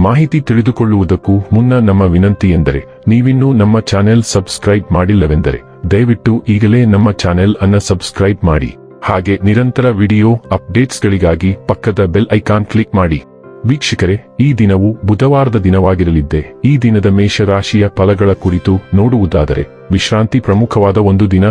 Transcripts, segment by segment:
ಮಾಹಿತಿ ತಿಳಿದುಕೊಳ್ಳುವುದಕ್ಕೂ ಮುನ್ನ ನಮ್ಮ ವಿನಂತಿ ಎಂದರೆ, ನೀವಿನ್ನೂ ನಮ್ಮ ಚಾನೆಲ್ ಸಬ್ಸ್ಕ್ರೈಬ್ ಮಾಡಿಲ್ಲವೆಂದರೆ, ದಯವಿಟ್ಟು ಈಗಲೇ ನಮ್ಮ ಚಾನೆಲ್ ಅನ್ನ ಸಬ್ಸ್ಕ್ರೈಬ್ ಮಾಡಿ. ಹಾಗೆ ನಿರಂತರ ವಿಡಿಯೋ ಅಪ್ಡೇಟ್ಸ್ಗಳಿಗಾಗಿ ಪಕ್ಕದ ಬೆಲ್ ಐಕಾನ್ ಕ್ಲಿಕ್ ಮಾಡಿ. ವೀಕ್ಷಕರೇ, ಈ ದಿನವು ಬುಧವಾರದ ದಿನವಾಗಿರಲಿದ್ದೆ. ಈ ದಿನದ ಮೇಷರಾಶಿಯ ಫಲಗಳ ಕುರಿತು ನೋಡುವುದಾದರೆ, ವಿಶ್ರಾಂತಿ ಪ್ರಮುಖವಾದ ಒಂದು ದಿನ.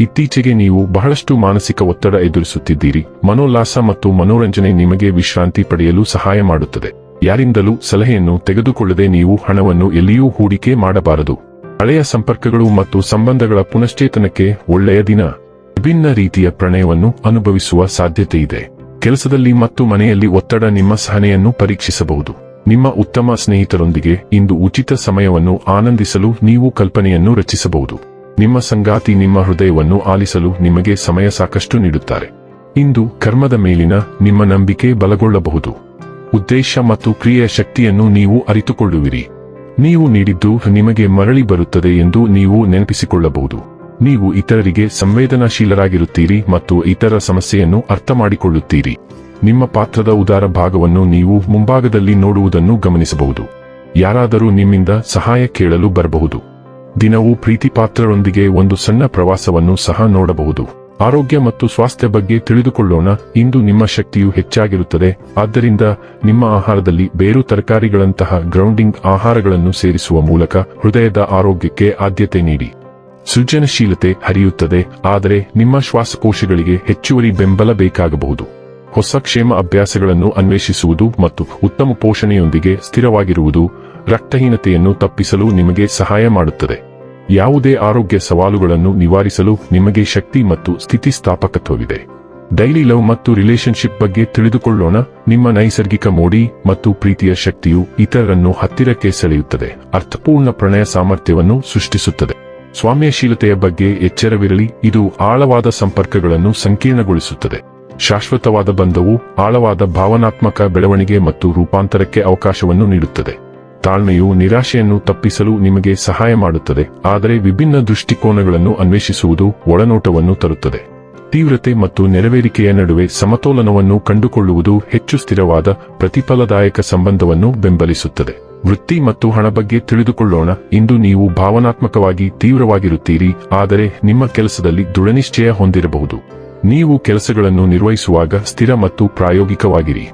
ಇತ್ತೀಚೆಗೆ ನೀವು ಬಹಳಷ್ಟು ಮಾನಸಿಕ ಒತ್ತಡ ಎದುರಿಸುತ್ತಿದ್ದೀರಿ. ಮನೋಲ್ಲಾಸ ಮತ್ತು ಮನೋರಂಜನೆ ನಿಮಗೆ ವಿಶ್ರಾಂತಿ ಪಡೆಯಲು ಸಹಾಯ ಮಾಡುತ್ತದೆ. ಯಾರಿಂದಲೂ ಸಲಹೆಯನ್ನು ತೆಗೆದುಕೊಳ್ಳದೆ ನೀವು ಹಣವನ್ನು ಎಲ್ಲಿಯೂ ಹೂಡಿಕೆ ಮಾಡಬಾರದು. ಹಳೆಯ ಸಂಪರ್ಕಗಳು ಮತ್ತು ಸಂಬಂಧಗಳ ಪುನಶ್ಚೇತನಕ್ಕೆ ಒಳ್ಳೆಯ ದಿನ. ವಿಭಿನ್ನ ರೀತಿಯ ಪ್ರಣಯವನ್ನು ಅನುಭವಿಸುವ ಸಾಧ್ಯತೆ ಇದೆ. ಕೆಲಸದಲ್ಲಿ ಮತ್ತು ಮನೆಯಲ್ಲಿ ಒತ್ತಡ ನಿಮ್ಮ ಸಹನೆಯನ್ನು ಪರೀಕ್ಷಿಸಬಹುದು. ನಿಮ್ಮ ಉತ್ತಮ ಸ್ನೇಹಿತರೊಂದಿಗೆ ಇಂದು ಉಚಿತ ಸಮಯವನ್ನು ಆನಂದಿಸಲು ನೀವು ಕಲ್ಪನೆಯನ್ನು ರಚಿಸಬಹುದು. ನಿಮ್ಮ ಸಂಗಾತಿ ನಿಮ್ಮ ಹೃದಯವನ್ನು ಆಲಿಸಲು ನಿಮಗೆ ಸಮಯ ಸಾಕಷ್ಟು ನೀಡುತ್ತಾರೆ. ಇಂದು ಕರ್ಮದ ಮೇಲಿನ ನಿಮ್ಮ ನಂಬಿಕೆ ಬಲಗೊಳ್ಳಬಹುದು. ಉದ್ದೇಶ ಮತ್ತು ಕ್ರಿಯೆಯ ಶಕ್ತಿಯನ್ನು ನೀವು ಅರಿತುಕೊಳ್ಳುವಿರಿ. ನೀವು ನೀಡಿದ್ದು ನಿಮಗೆ ಮರಳಿ ಬರುತ್ತದೆ ಎಂದು ನೀವು ನೆನಪಿಸಿಕೊಳ್ಳಬಹುದು. ನೀವು ಇತರರಿಗೆ ಸಂವೇದನಾಶೀಲರಾಗಿರುತ್ತೀರಿ ಮತ್ತು ಇತರ ಸಮಸ್ಯೆಯನ್ನು ಅರ್ಥ ಮಾಡಿಕೊಳ್ಳುತ್ತೀರಿ ನಿಮ್ಮ ಪಾತ್ರದ ಉದಾರ ಭಾಗವನ್ನು ನೀವು ಮುಂಭಾಗದಲ್ಲಿ ನೋಡುವುದನ್ನು ಗಮನಿಸಬಹುದು. ಯಾರಾದರೂ ನಿಮ್ಮಿಂದ ಸಹಾಯ ಕೇಳಲು ಬರಬಹುದು. ದಿನವೂ ಪ್ರೀತಿಪಾತ್ರರೊಂದಿಗೆ ಒಂದು ಸಣ್ಣ ಪ್ರವಾಸವನ್ನು ಸಹ ನೋಡಬಹುದು. ಆರೋಗ್ಯ ಮತ್ತು ಸ್ವಾಸ್ಥ್ಯ ಬಗ್ಗೆ ತಿಳಿದುಕೊಳ್ಳೋಣ. ಇಂದು ನಿಮ್ಮ ಶಕ್ತಿಯು ಹೆಚ್ಚಾಗಿರುತ್ತದೆ. ಆದ್ದರಿಂದ ನಿಮ್ಮ ಆಹಾರದಲ್ಲಿ ಬೇರು ತರಕಾರಿಗಳಂತಹ ಗ್ರೌಂಡಿಂಗ್ ಆಹಾರಗಳನ್ನು ಸೇರಿಸುವ ಮೂಲಕ ಹೃದಯದ ಆರೋಗ್ಯಕ್ಕೆ ಆದ್ಯತೆ ನೀಡಿ. ಸೃಜನಶೀಲತೆ ಹರಿಯುತ್ತದೆ. ಆದರೆ ನಿಮ್ಮ ಶ್ವಾಸಕೋಶಗಳಿಗೆ ಹೆಚ್ಚುವರಿ ಬೆಂಬಲ ಬೇಕಾಗಬಹುದು. ಹೊಸ ಕ್ಷೇಮ ಅಭ್ಯಾಸಗಳನ್ನು ಅನ್ವೇಷಿಸುವುದು ಮತ್ತು ಉತ್ತಮ ಪೋಷಣೆಯೊಂದಿಗೆ ಸ್ಥಿರವಾಗಿರುವುದು ರಕ್ತಹೀನತೆಯನ್ನು ತಪ್ಪಿಸಲು ನಿಮಗೆ ಸಹಾಯ ಮಾಡುತ್ತದೆ. ಯಾವುದೇ ಆರೋಗ್ಯ ಸವಾಲುಗಳನ್ನು ನಿವಾರಿಸಲು ನಿಮಗೆ ಶಕ್ತಿ ಮತ್ತು ಸ್ಥಿತಿಸ್ಥಾಪಕತ್ವವಿದೆ. ಡೈಲಿ ಲವ್ ಮತ್ತು ರಿಲೇಶನ್ಶಿಪ್ ಬಗ್ಗೆ ತಿಳಿದುಕೊಳ್ಳೋಣ. ನಿಮ್ಮ ನೈಸರ್ಗಿಕ ಮೋಡಿ ಮತ್ತು ಪ್ರೀತಿಯ ಶಕ್ತಿಯು ಇತರರನ್ನು ಹತ್ತಿರಕ್ಕೆ ಸೆಳೆಯುತ್ತದೆ. ಅರ್ಥಪೂರ್ಣ ಪ್ರಣಯ ಸಾಮರ್ಥ್ಯವನ್ನು ಸೃಷ್ಟಿಸುತ್ತದೆ. ಸ್ವಾಮ್ಯಶೀಲತೆಯ ಬಗ್ಗೆ ಎಚ್ಚರವಿರಲಿ. ಇದು ಆಳವಾದ ಸಂಪರ್ಕಗಳನ್ನು ಸಂಕೀರ್ಣಗೊಳಿಸುತ್ತದೆ. ಶಾಶ್ವತವಾದ ಬಂಧವು ಆಳವಾದ ಭಾವನಾತ್ಮಕ ಬೆಳವಣಿಗೆ ಮತ್ತು ರೂಪಾಂತರಕ್ಕೆ ಅವಕಾಶವನ್ನು ನೀಡುತ್ತದೆ. ತಾಳ್ಮೆಯು ನಿರಾಶೆಯನ್ನು ತಪ್ಪಿಸಲು ನಿಮಗೆ ಸಹಾಯ ಮಾಡುತ್ತದೆ, ಆದರೆ ವಿಭಿನ್ನ ದೃಷ್ಟಿಕೋನಗಳನ್ನು ಅನ್ವೇಷಿಸುವುದು ಒಳನೋಟವನ್ನು ತರುತ್ತದೆ. ತೀವ್ರತೆ ಮತ್ತು ನೆರವೇರಿಕೆಯ ನಡುವೆ ಸಮತೋಲನವನ್ನು ಕಂಡುಕೊಳ್ಳುವುದು ಹೆಚ್ಚು ಸ್ಥಿರವಾದ, ಪ್ರತಿಫಲದಾಯಕ ಸಂಬಂಧವನ್ನು ಬೆಂಬಲಿಸುತ್ತದೆ. ವೃತ್ತಿ ಮತ್ತು ಹಣ ಬಗ್ಗೆ ತಿಳಿದುಕೊಳ್ಳೋಣ, ಇಂದು ನೀವು ಭಾವನಾತ್ಮಕವಾಗಿ ತೀವ್ರವಾಗಿರುತ್ತೀರಿ, ಆದರೆ ನಿಮ್ಮ ಕೆಲಸದಲ್ಲಿ ದೃಢನಿಶ್ಚಯ ಹೊಂದಿರಬಹುದು. ನೀವು ಕೆಲಸಗಳನ್ನು ನಿರ್ವಹಿಸುವಾಗ ಸ್ಥಿರ ಮತ್ತು ಪ್ರಾಯೋಗಿಕವಾಗಿರಿ.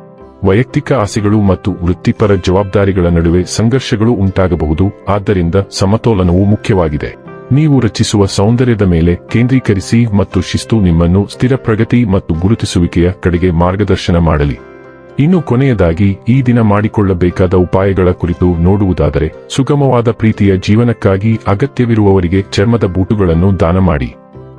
ವೈಯಕ್ತಿಕ ಆಸೆಗಳು ಮತ್ತು ವೃತ್ತಿಪರ ಜವಾಬ್ದಾರಿಗಳ ನಡುವೆ ಸಂಘರ್ಷಗಳು ಉಂಟಾಗಬಹುದು, ಆದ್ದರಿಂದ ಸಮತೋಲನವು ಮುಖ್ಯವಾಗಿದೆ. ನೀವು ರಚಿಸುವ ಸೌಂದರ್ಯದ ಮೇಲೆ ಕೇಂದ್ರೀಕರಿಸಿ ಮತ್ತು ಶಿಸ್ತು ನಿಮ್ಮನ್ನು ಸ್ಥಿರ ಪ್ರಗತಿ ಮತ್ತು ಗುರುತಿಸುವಿಕೆಯ ಕಡೆಗೆ ಮಾರ್ಗದರ್ಶನ ಮಾಡಲಿ. ಇನ್ನು ಕೊನೆಯದಾಗಿ, ಈ ದಿನ ಮಾಡಿಕೊಳ್ಳಬೇಕಾದ ಉಪಾಯಗಳ ಕುರಿತು ನೋಡುವುದಾದರೆ, ಸುಗಮವಾದ ಪ್ರೀತಿಯ ಜೀವನಕ್ಕಾಗಿ ಅಗತ್ಯವಿರುವವರಿಗೆ ಚರ್ಮದ ಬೂಟುಗಳನ್ನು ದಾನ ಮಾಡಿ.